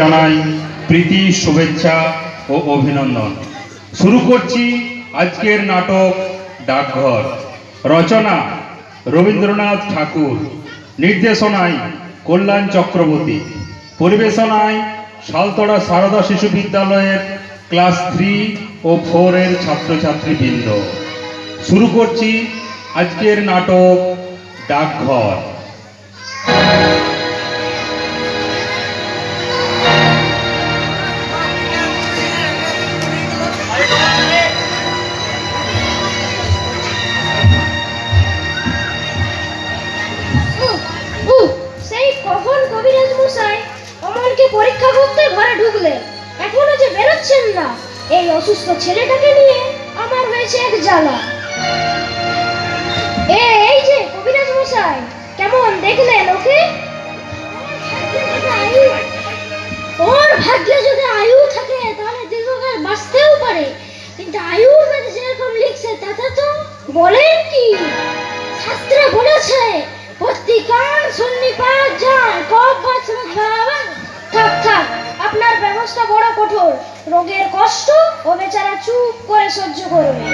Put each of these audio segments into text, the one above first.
জানাই প্রীতি, শুভেচ্ছা ও অভিনন্দন। শুরু করছি আজকের নাটক ডাকঘর। রচনা রবীন্দ্রনাথ ঠাকুর। নির্দেশনায় কল্যাণ চক্রবর্তী। পরিবেশনায় সালতড়া সারদা শিশু বিদ্যালয়ের ক্লাস থ্রি ও ফোরের ছাত্রছাত্রীবৃন্দ। শুরু করছি আজকের নাটক ডাকঘর। অসুস্থ ছেলেটাকে নিয়ে আমার হয়েছে এক জ্বালা। এই যে, কবিরাজ মশাই, কেমন দেখলেন ওকে? ওর ভাগ্যে যদি আয়ু থাকে, তাহলে দীর্ঘকাল বাঁচতেও পারে। কিন্তু আয়ু মানে যেরকম লিখছে, তাতে তো বলেন কি? শাস্ত্রে বলেছে, প্রতিকার সন্নিপাত যায় কব বাবা কঠোর। রোগের কষ্ট ও বেচারা চুপ করে সহ্য করবে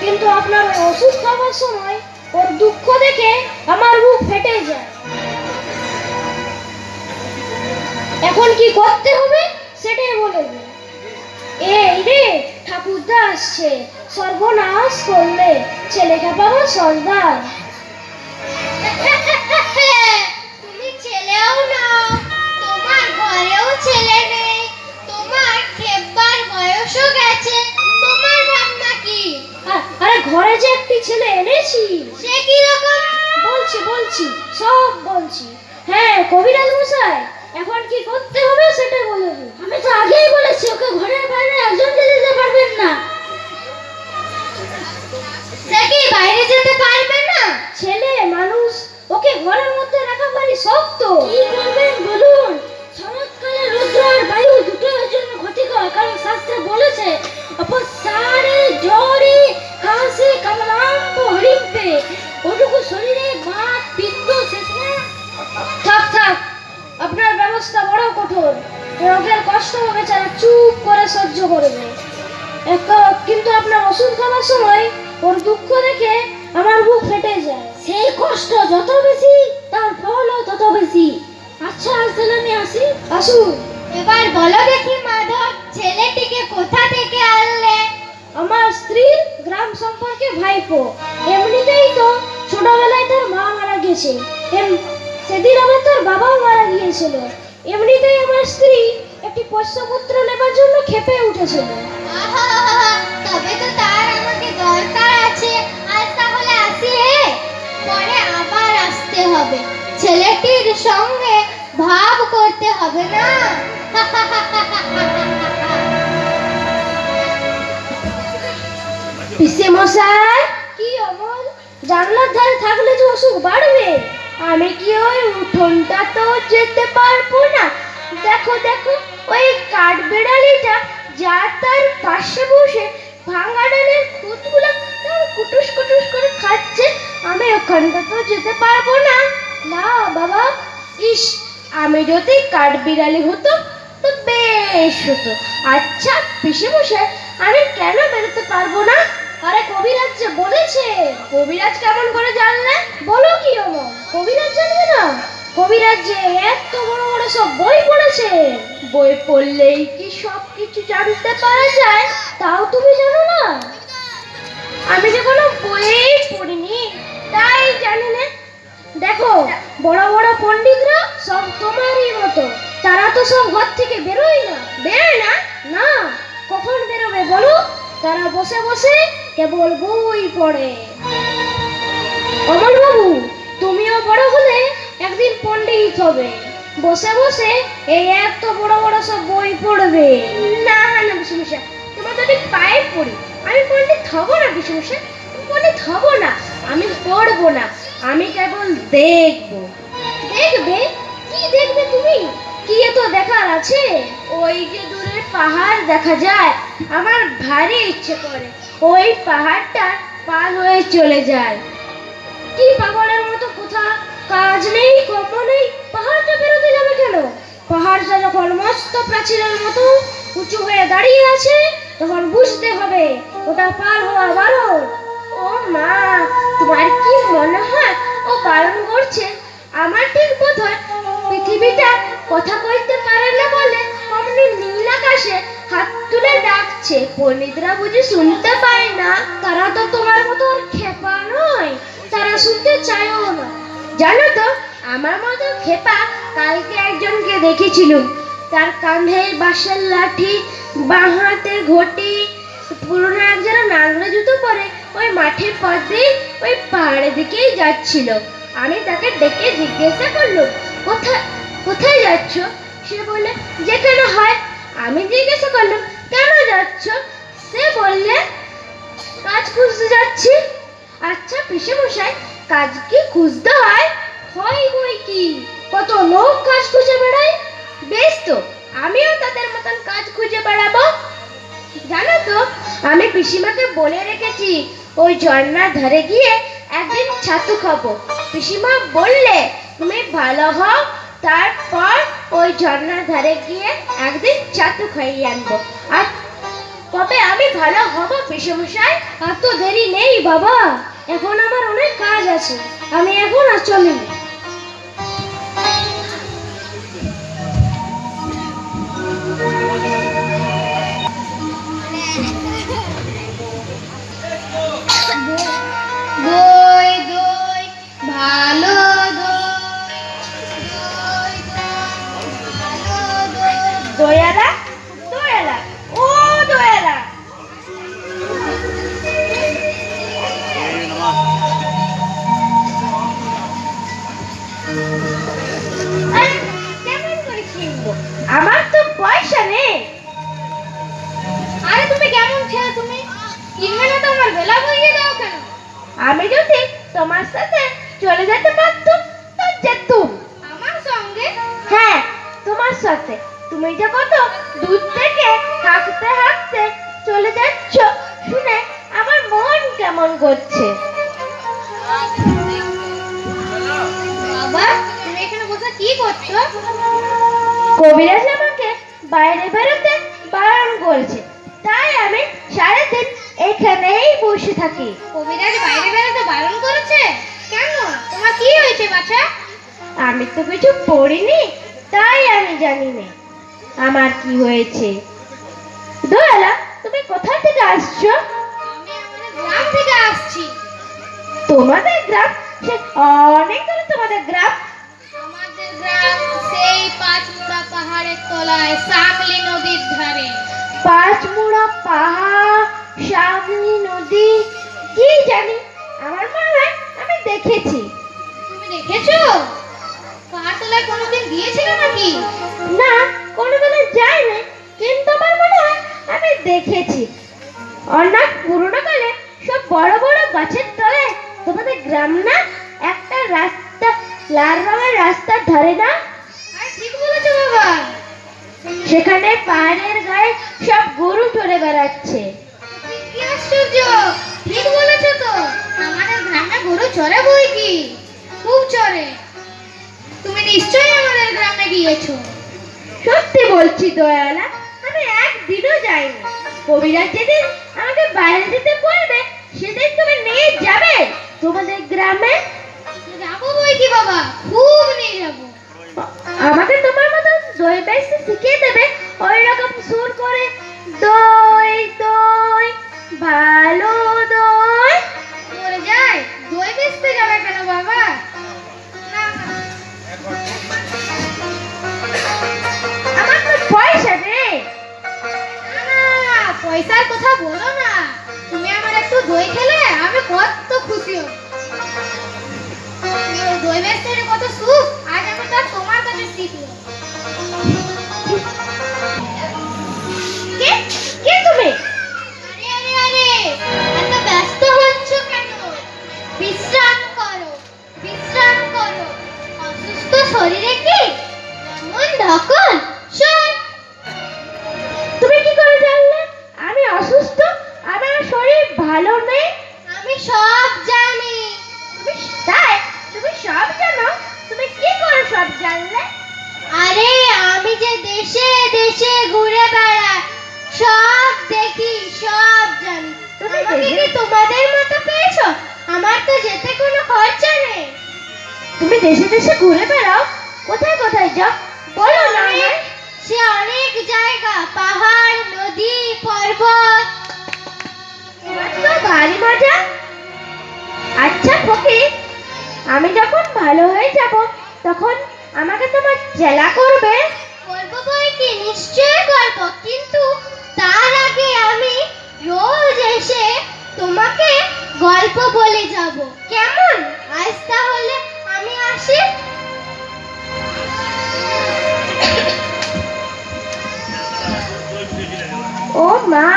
কিন্তু আপনার ওই ওষুধ খাওয়ার সময় ওর দুঃখ দেখে আমার বুক ফেটে যায়। এখন কি করতে হবে সেটাই বলে দিন। এই রে, ঠাকুরদা আসছে। সর্বনাশ করলে ছেলেটা পাবো সর্দার। তুমি ছেলেও না তোমার ঘরেও ছেলে নেই। খেপবার বয়সও গেছে তোমার ভাবনা কি? আরে ঘরে যে একটি ছেলে এনেছি। সে কি রকম? বলছি বলছি সব বলছি। হ্যাঁ কবিরাজ মশাই এখন কি করতে হবে সেটা বলে আমি তো আগেই বলেছি ওকে ঘরের বাইরে একজন দিতে পারবেন না। সে কি বাইরে যেতে পারবে না? ছেলে মানুষ ওকে ঘরের মধ্যে রাখা পারি শক্ত। কি করবেন বলুন? চমৎকারে রুদ্র আর বায়ু দুটো ক্ষতিকর কারণ শাস্ত্রে বলেছে অপসারে জ্বরে কাশি কামলাম্ব হরিম্পে। ওটুকু শরীরে বাত পিত্ত শেষে থাক থাক আপনার ব্যবস্থা বড় কঠোর। রোগের কষ্ট বেচারা চুপ করে সহ্য করবে। কিন্তু আপনার ওষুধ খাওয়ার সময় ওর দুঃখ দেখে আমার বুক ফেটে যায়। সেই কষ্ট যত বেশি তার ফলও তত বেশি। আচ্ছা আজ তাহলে আমি আসি। আসুন। এবার বলো দেখি মাধব ছেলেটিকে কোথা থেকে আনলে? আমার স্ত্রীর গ্রাম সম্পর্কে ভাইপো। এমনিতেই তো ছোটবেলায় তার মা মারা গেছে। এম- সেদিন আবার তার বাবাও মারা গিয়েছিল। এমনিতেই আমার স্ত্রী একটি পোষ্যপুত্র নেবার জন্য খেপে উঠেছিল। তবে তো তার আমাকে দরকার আছে। আজ তাহলে আসি হে? পরে আবার আসতে হবে। ছেলেটির সঙ্গে ভাব করতে হবে না? পিসে কি অমল? জানলার ধারে থাকলে যে অসুখ বাড়বে? আমি কি ওই উঠোনটা তো যেতে পারব না? দেখো দেখো, ওই কাঠ বেড়ালিটা যা তার পাশে বসে ভাঙা ডালের খুঁতগুলো কুটুস কুটুস করে খাচ্ছে। আমি ওখানটা তো যেতে পারব না। না, বাবা। ইস, আমি যদি কাঠ বিড়ালি হতো তো। আচ্ছা পিসে মশাই আমি কেন বেরোতে পারব না? আরে কবিরাজ যে বলেছে। কবিরাজ কেমন করে জানলে? বলো কি অমর কবিরাজ জানবে না? কবিরাজ যে এত বড় বড় সব বই পড়েছে। বই পড়লেই কি সব কিছু জানতে পারা যায়? তাও তুমি জানো না? আমি যে কোনো বই পড়িনি, তাই জানি না। দেখো, বড় বড় পণ্ডিতরা সব তোমারই মতো। তারা তো সব ঘর থেকে বেরোয় না। বেরোয় না? না। কখন বেরোবে বলো? তারা বসে বসে কেবল বই পড়ে। অমল বাবু তুমিও বড় হলে একদিন পণ্ডিত হবে। বসে বসে এই এত বড় বড় সব বই পড়বে। না না বিষ্ণুষা তোমার যদি পায়ে পড়ি আমি পণ্ডিত হব না বিষ্ণুষা পণ্ডিত হব না। আমি পড়ব না। আমি কেবল দেখব। দেখবে? কি দেখবে তুমি? কি এত দেখার আছে? ওই যে দূরে পাহাড় দেখা যায়, আমার ভারী ইচ্ছে করে। ওই পাহাড়টা পার হয়ে চলে যায়। কি পাগলের মতো কোথা? কাজ নেই, কর্ম নেই, পাহাড়টা বেরোতে যাবে কেন? পাহাড়টা যখন মস্ত প্রাচীরের মতো উঁচু হয়ে দাঁড়িয়ে আছে, তখন বুঝতে হবে ওটা পার হওয়া বারণ। ও মা, তোমার কি মনে হয় ও পালন করছে? আমার ঠিক বোধ হয় পৃথিবীটা কথা কইতে পারে না বলে অমনি নীল আকাশে হাত তুলে ডাকছে। পণ্ডিতরা বুঝি শুনতে পায় না। তারা তো তোমার মতো আর খেপা নয়। তারা শুনতে চায়ও না। জানো তো, আমার মতো খেপা কালকে একজনকে দেখেছিলুম। তার কাঁধে বাঁশের লাঠি, বাঁ হাতে ঘটি, পুরনো একজোড়া নাংরা জুতো পরে ওই মাঠের পথ ওই পাহাড়ের দিকেই যাচ্ছিল। আমি তাকে ডেকে জিজ্ঞাসা করলাম, কোথায় কোথায় যাচ্ছ? সে বললে, যেখানে হয়। আমি জিজ্ঞাসা করলাম, কেন যাচ্ছ? সে বললে, কাজ খুঁজতে যাচ্ছি। আচ্ছা পিসে মশাই কাজ কি খুঁজতে হয়? হয় বই কি? কত লোক কাজ খুঁজে বেড়ায়? বেশ তো, আমিও তাদের মতন কাজ খুঁজে বেড়াবো। জানো তো, আমি পিসিমাকে বলে রেখেছি, ওই ঝর্ণার ধারে গিয়ে একদিন ছাতু খাব। পিসিমা বললে, তুমি ভালো হও তারপর ওই ঝর্ণার ধারে গিয়ে একদিন ছাতু খাইয়ে আনব। আর তবে আমি ভালো হব পিসমশাই? আর তো দেরি নেই বাবা। এখন আমার অনেক কাজ আছে। আমি এখন আর চলি ভালো দয়ালা বাবা তুমি এখানে বসে কি করছ? কবিরাজ আমাকে বাইরে বেরোতে বারণ করেছে। তাই আমি সারাদিন এখানেই বসে থাকি। কবিরাজ বাইরে বেরোতে বারণ করেছে? কেন? তোমার কি হয়েছে বাচ্চা আমি তো কিছু পড়িনি তাই আমি জানি না আমার কি হয়েছে? দয়ালা তুমি কোথা থেকে আসছো? আমি আমাদের গ্রাম থেকে আসছি। তোমাদের গ্রাম সে অনেক দূরে তোমাদের গ্রাম আমাদের গ্রাম সেই পাঁচমুড়া পাহাড়ের তলায় সামলি নদীর ধারে। পাঁচমুড়া পাহাড় সামনি নদী কি জানি? আমার মনে হয় আমি দেখেছি। তুমি দেখেছ? পাহাড় তলায় কোনোদিন গিয়েছিলে নাকি? না কোনোদিনও যাইনি কিন্তু আমার মনে হয় আমি দেখেছি। অনেক পুরোনো কালে সব বড় বড় গাছের তলে তোমাদের গ্রাম না একটা রাস্তা লাল রঙের রাস্তার ধারে না? আর ঠিক বলেছ বাবা। সেখানে পাহাড়ের গায়ে সব গরু চড়ে বেড়াচ্ছে। কি আশ্চর্য ঠিক বলেছ তো। আমাদের গ্রামে গরু চড়ে বই কি? খুব চড়ে। তুমি নিশ্চয়ই আমাদের গ্রামে গিয়েছো। সত্যি বলছি দয়ালা আমি একদিনও যাইনি। কবিরাজ যেদিন আমাকে বাইরে যেতে বলবে সেদিন তুমি নিয়ে যাবে। তোমাদের গ্রামে? যাব বই কি বাবা? খুব নিয়ে যাব। আমাকে তোমার মতো দই বেসতে শিখিয়ে দেবে। ওই রকম সুর করে দই দই ভালো দই। মরে যায় দই বেচতে যাবে কেন বাবা? আমার তো পয়সা না, পয়সার কথা বলো না। খুশি যে কত সুখ? আজ আমি তা তোমার কাছে অসুস্থ শরীরে কি? মন ধকল তুমি কি করে জানলে? আমি অসুস্থ, আমার শরীর ভালো নেই। আমি সব সব জানো? তুমি কি করে সব জানলে? আরে আমি যে দেশে দেশে ঘুরে বেড়াই সব দেখি সব জানি। তুমি কি তোমাদের মতো পেয়েছ? আমার তো যেতে কোনো খরচা নেই। তুমি দেশে দেশে ঘুরে বেড়াও কোথায় কোথায় যাও বলো না সে অনেক জায়গা পাহাড় নদী পর্বত। তো ভারী মজা। আচ্ছা ফকির আমি যখন ভালো হয়ে যাব তখন আমাকে তোমার জেলা করবে। করব বই কি নিশ্চয় করব কিন্তু তার আগে আমি রোজ এসে তোমাকে গল্প বলে যাব। কেমন? আজ তাহলে আমি আসি। ও মা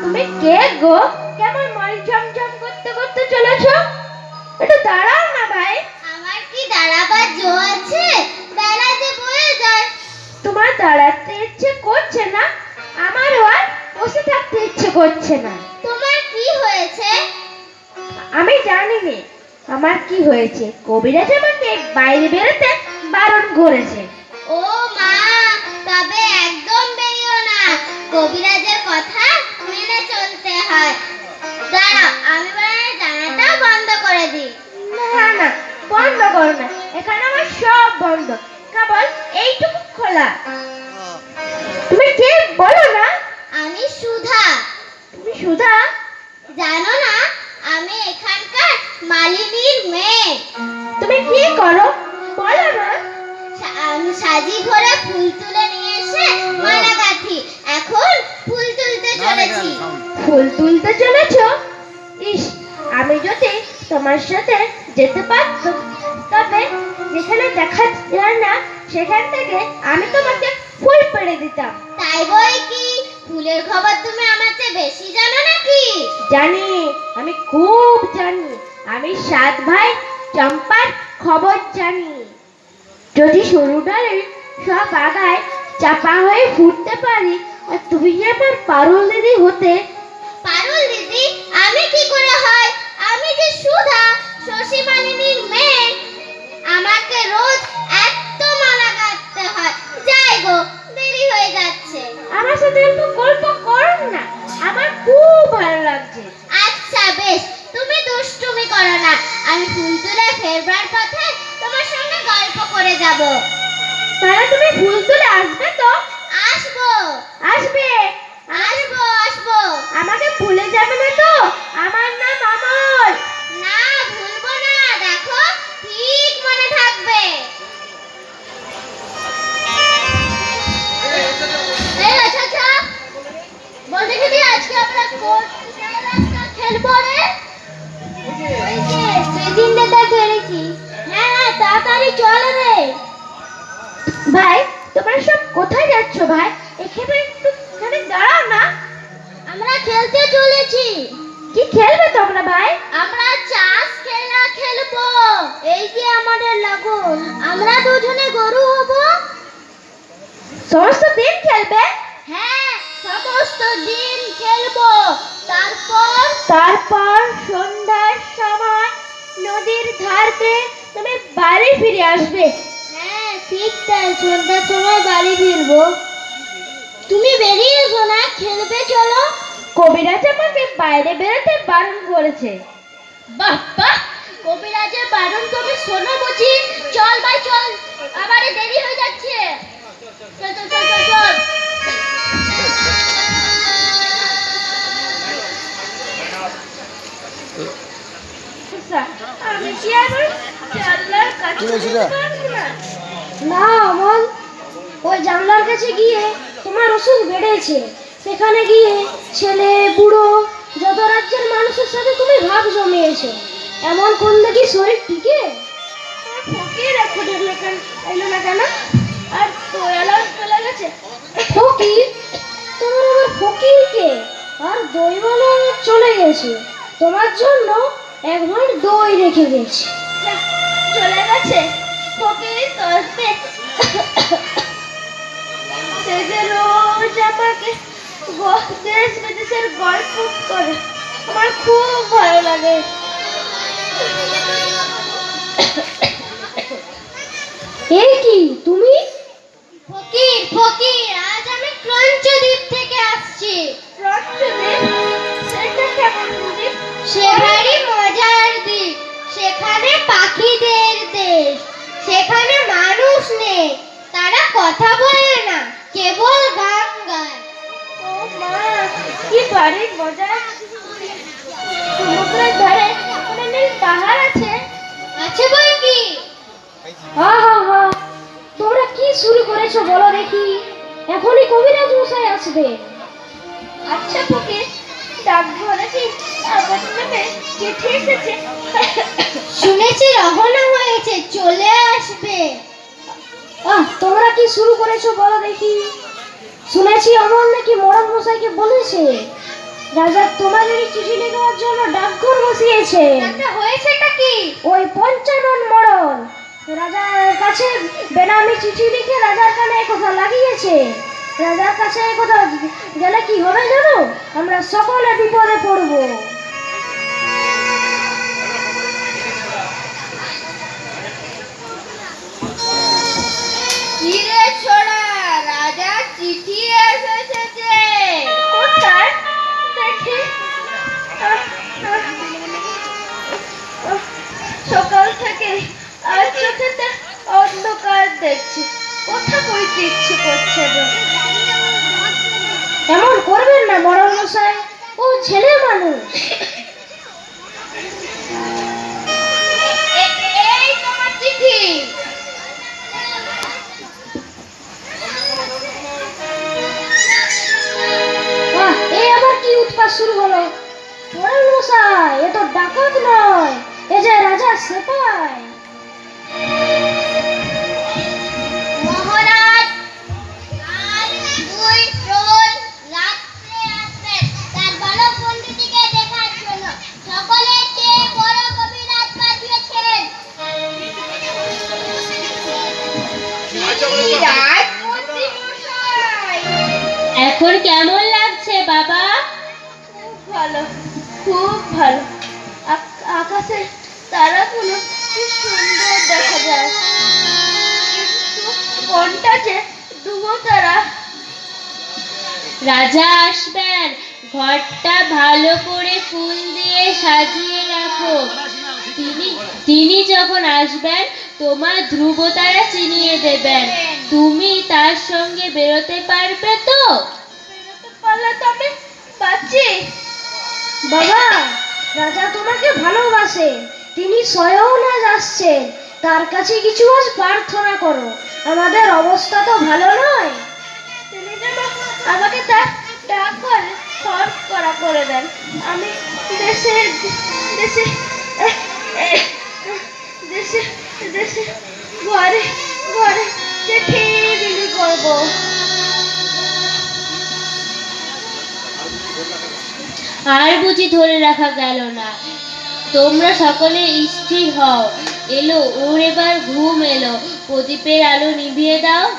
তুমি কে গো? কেমন মল ঝমঝম করতে করতে চলেছো? একটু দাঁড়াও না ভাই। আমার কি দাঁড়াবার জো আছে? বেলা যে বয়ে যায়। তোমার দাঁড়াতে ইচ্ছে করছে না আমারও আর বসে থাকতে ইচ্ছে করছে না। তোমার কি হয়েছে? আমি জানি নে আমার কি হয়েছে? কবিরাজ আমাকে বাইরে বেরোতে বারণ করেছে। ও মা তবে একদম বেরিও না। কবিরাজের কথা মেনে চলতে হয়। দাঁড়াও আমি বরং জানাটাও বন্ধ করে দিই না না বন্ধ করো না এখানে আমার সব বন্ধ কেবল এইটুকু খোলা তুমি কে বলো না আমি সুধা তুমি সুধা জানো না আমি এখানকার মালিনীর মেয়ে তুমি কি করো বলো না আমি সাজি ভরে ফুল তুলে নিয়ে এসে মালা গাঁথি এখন ফুল তুলতে চলেছি ফুল তুলতে চলেছো ইস আমি যদি তোমার সাথে যেতে পারতাম তবে যেখানে দেখা যায় না সেখান থেকে আমি তোমাকে ফুল পেড়ে দিতাম। তাই বই কি? ফুলের খবর তুমি আমার চেয়ে বেশি জানো নাকি? জানি আমি খুব জানি। আমি সাত ভাই চম্পার খবর জানি। যদি সরু ডালে সব আগায় চাপা হয়ে ফুটতে পারি আর তুমি যে আমার পারুল দিদি হতে মালিনীর মেয়ে আমাকে রোজ এত মালা গাঁথতে হয়। যাই গো দেরি হয়ে যাচ্ছে। আমার সাথে একটু গল্প করুন না আমার খুব ভালো লাগছে। আচ্ছা বেশ তুমি দুষ্টুমি করো না। আমি ফুল তুলে ফেরবার পথে তোমার সঙ্গে গল্প করে যাব। তাহলে তুমি ফুল তুলে আসবে তো? আসব। আসবে? আসব আসব। আমাকে ভুলে যাবে না তো? আমার নাম দিন খেলব। তারপর? তারপর সন্ধ্যার সময় নদীর ধারতে তুমি বাড়ি ফিরে আসবে। হ্যাঁ ঠিক তাই সন্ধ্যার সময় বাড়ি ফিরবো। তুমি বেরিয়ে এসো না? খেলবে চলো। কবিরাজ আমাকে বাইরে বেরোতে বারণ করেছে। বাহ বাহ! কবিরাজের বারণ তুমি শোনো বুঝি। চল ভাই চল। আবার দেরি হয়ে যাচ্ছে। চল চল চল চল চল। আমি কি আবার জানলার কাছে না? অমল ওই জানলার কাছে গিয়ে তোমার অসুখ বেড়েছে। সেখানে গিয়ে ছেলে বুড়ো যত রাজ্যের মানুষের সাথে তুমি ভাব জমিয়েছো। এমন করলে কি শরীর টিকে? আর ফকির এখন এলো না কেন? আর চলে গেছে? ফকির? তোমার আবার ফকিরকে আর চলে গেছে। তোমার জন্য একবার দই রেখে গেছি চলে গেছে। ফকির তরফে সে যে রোজ আমাকে দেশ বিদেশের গল্প করে আমার খুব ভালো লাগে। এই কি তুমি? ফকির ফকির আজ আমি ক্রঞ্চদ্বীপ থেকে আসছি। রঞ্জনে সেটা কেমন দ্বীপ? সে ভারী মজার দ্বীপ। সেখানে পাখিদের দেশ। সেখানে মানুষ নেই। তারা কথা বলে না কেবল গান গায়। ও মা কি ভারী মজা। সমুদ্রের ধারে নীল পাহাড় আছে। আছে বই কি? হা হা হা তোমরা কি শুরু করেছ বলো দেখি। এখনই কবিরাজ মশাই আসবে। আচ্ছা ফকির ডাকঘরে কি আমার নামে চিঠি এসেছে শুনেছি রহনা হয়েছে চলে আসবে। আহ তোমরা কি শুরু করেছ বলো দেখি। শুনেছি অমর নাকি মরণ মশাইকে বলেছে রাজা তোমাদেরই চিঠি লেখার জন্য ডাকঘর বসিয়েছে। হয়েছেটা কি? ওই পঞ্চানন মরণ রাজার কাছে বেনামি চিঠি লিখে রাজার কানে কথা লাগিয়েছে। রাজার কাছে এ গেলে কি হবে জানো? আমরা সকলে বিপদে পড়ব। সকাল থেকে চোখেতে অন্ধকার দেখছি। কথা কইতে ইচ্ছে করছে এমন করবেন না বড় মশাই ও ছেলে মানুষ। এখন কেমন লাগছে বাবা? খুব ভালো খুব ভালো। আকাশে তারাগুলো কি সুন্দর দেখা যায়। কোনটা যে ডুবো তারা। রাজা আসবেন ঘরটা ভালো করে ফুল দিয়ে সাজিয়ে রাখো। তিনি তিনি যখন আসবেন তোমার ধ্রুবতারা চিনিয়ে দেবেন। তুমি তার সঙ্গে বেরোতে পারবে তো? বেরোতে পারলে তো আমি বাঁচি। বাবা রাজা তোমাকে ভালোবাসে। তিনি স্বয়ং আজ আসছেন। তার কাছে কিছু আজ প্রার্থনা করো। আমাদের অবস্থা তো ভালো নয়। তিনি যেন আমাকে তার ডাক করে সর্ব করা করে দেন। আমি দেশে দেশে দেশে ঘরে করব। আর বুঝি ধরে রাখা গেল না। তোমরা সকলে স্থির হও। এলো ওর এবার ঘুম এলো। প্রদীপের আলো নিভিয়ে দাও।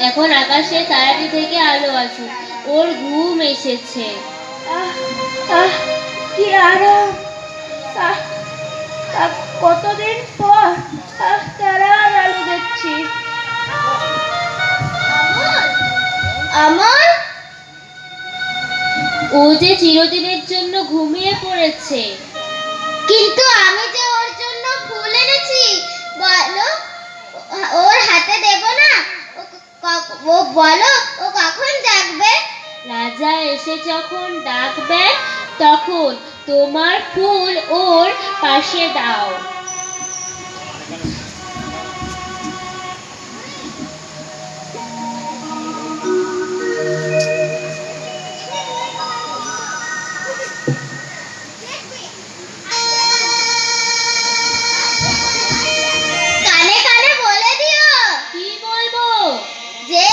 এখন আকাশে তারাটি থেকে আলো আসুক ওর ঘুম এসেছে। আহ, আহ, কি আরাম। আহ, আহ, কতদিন পর তারা আলো দেখছি। আমার? ও যে চিরদিনের জন্য ঘুমিয়ে পড়েছে। কিন্তু আমি যে ওর জন্য ফুল এনেছি বলো ওর হাতে দেব না? ও ও বলো ও কখন জাগবে? রাজা এসে যখন ডাকবে তখন তোমার ফুল ওর পাশে দাও। কানে কানে বলে দিও। কি বলব? যে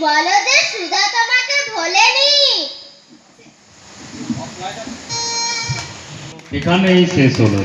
বলো যে সুধা তোমাকে ভোলেনি। এখানেই শেষ হলো।